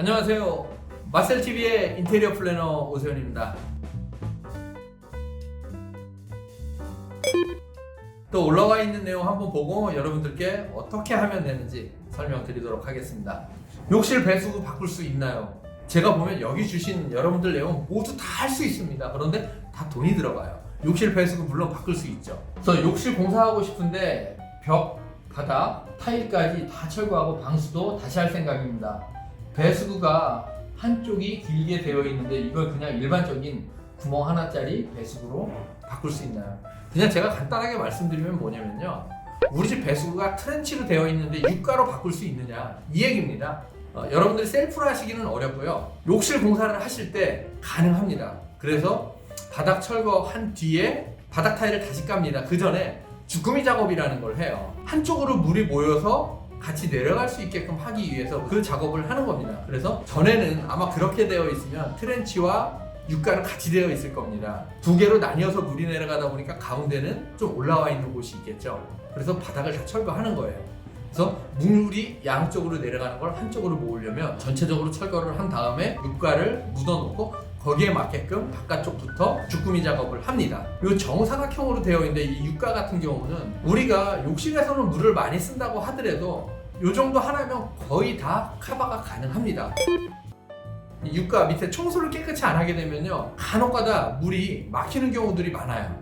안녕하세요. 마셀TV의 인테리어 플래너 오세훈입니다. 또 올라와 있는 내용 한번 보고 여러분들께 어떻게 하면 되는지 설명드리도록 하겠습니다. 욕실 배수구 바꿀 수 있나요? 제가 보면 여기 주신 여러분들 내용 모두 다 할 수 있습니다. 그런데 다 돈이 들어가요. 욕실 배수구 물론 바꿀 수 있죠. 그래서 욕실 공사하고 싶은데 벽, 바닥, 타일까지 다 철거하고 방수도 다시 할 생각입니다. 배수구가 한쪽이 길게 되어 있는데 이걸 그냥 일반적인 구멍 하나짜리 배수구로 바꿀 수 있나요? 그냥 제가 간단하게 말씀드리면 뭐냐면요. 우리 집 배수구가 트렌치로 되어 있는데 육가로 바꿀 수 있느냐 이 얘기입니다. 어, 여러분들이 셀프로 하시기는 어렵고요. 욕실 공사를 하실 때 가능합니다. 그래서 바닥 철거한 뒤에 바닥 타일을 다시 깝니다. 그 전에 주꾸미 작업이라는 걸 해요. 한쪽으로 물이 모여서 같이 내려갈 수 있게끔 하기 위해서 그 작업을 하는 겁니다. 그래서 전에는 아마 그렇게 되어 있으면 트렌치와 육가는 같이 되어 있을 겁니다. 두 개로 나뉘어서 물이 내려가다 보니까 가운데는 좀 올라와 있는 곳이 있겠죠. 그래서 바닥을 다 철거하는 거예요. 그래서 물이 양쪽으로 내려가는 걸 한쪽으로 모으려면 전체적으로 철거를 한 다음에 육가를 묻어놓고 거기에 맞게끔 바깥쪽부터 주꾸미 작업을 합니다. 이 정사각형으로 되어 있는데 이 육가 같은 경우는 우리가 욕실에서는 물을 많이 쓴다고 하더라도 이 정도 하나면 거의 다 카바가 가능합니다. 이 육가 밑에 청소를 깨끗이 안 하게 되면요 간혹가다 물이 막히는 경우들이 많아요.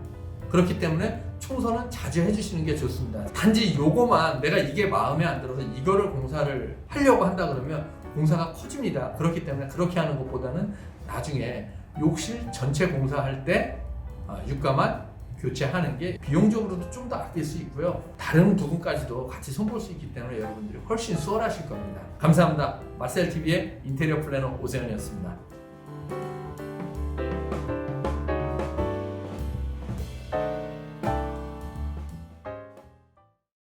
그렇기 때문에 청소는 자주 해주시는 게 좋습니다. 단지 요거만 내가 이게 마음에 안 들어서 이거를 공사를 하려고 한다 그러면 공사가 커집니다. 그렇기 때문에 그렇게 하는 것보다는 나중에 욕실 전체 공사할 때 어, 육가만 교체하는 게 비용적으로도 좀 더 아낄 수 있고요. 다른 부분까지도 같이 손볼 수 있기 때문에 여러분들이 훨씬 수월하실 겁니다. 감사합니다. 마셀TV의 인테리어 플래너 오세현이었습니다.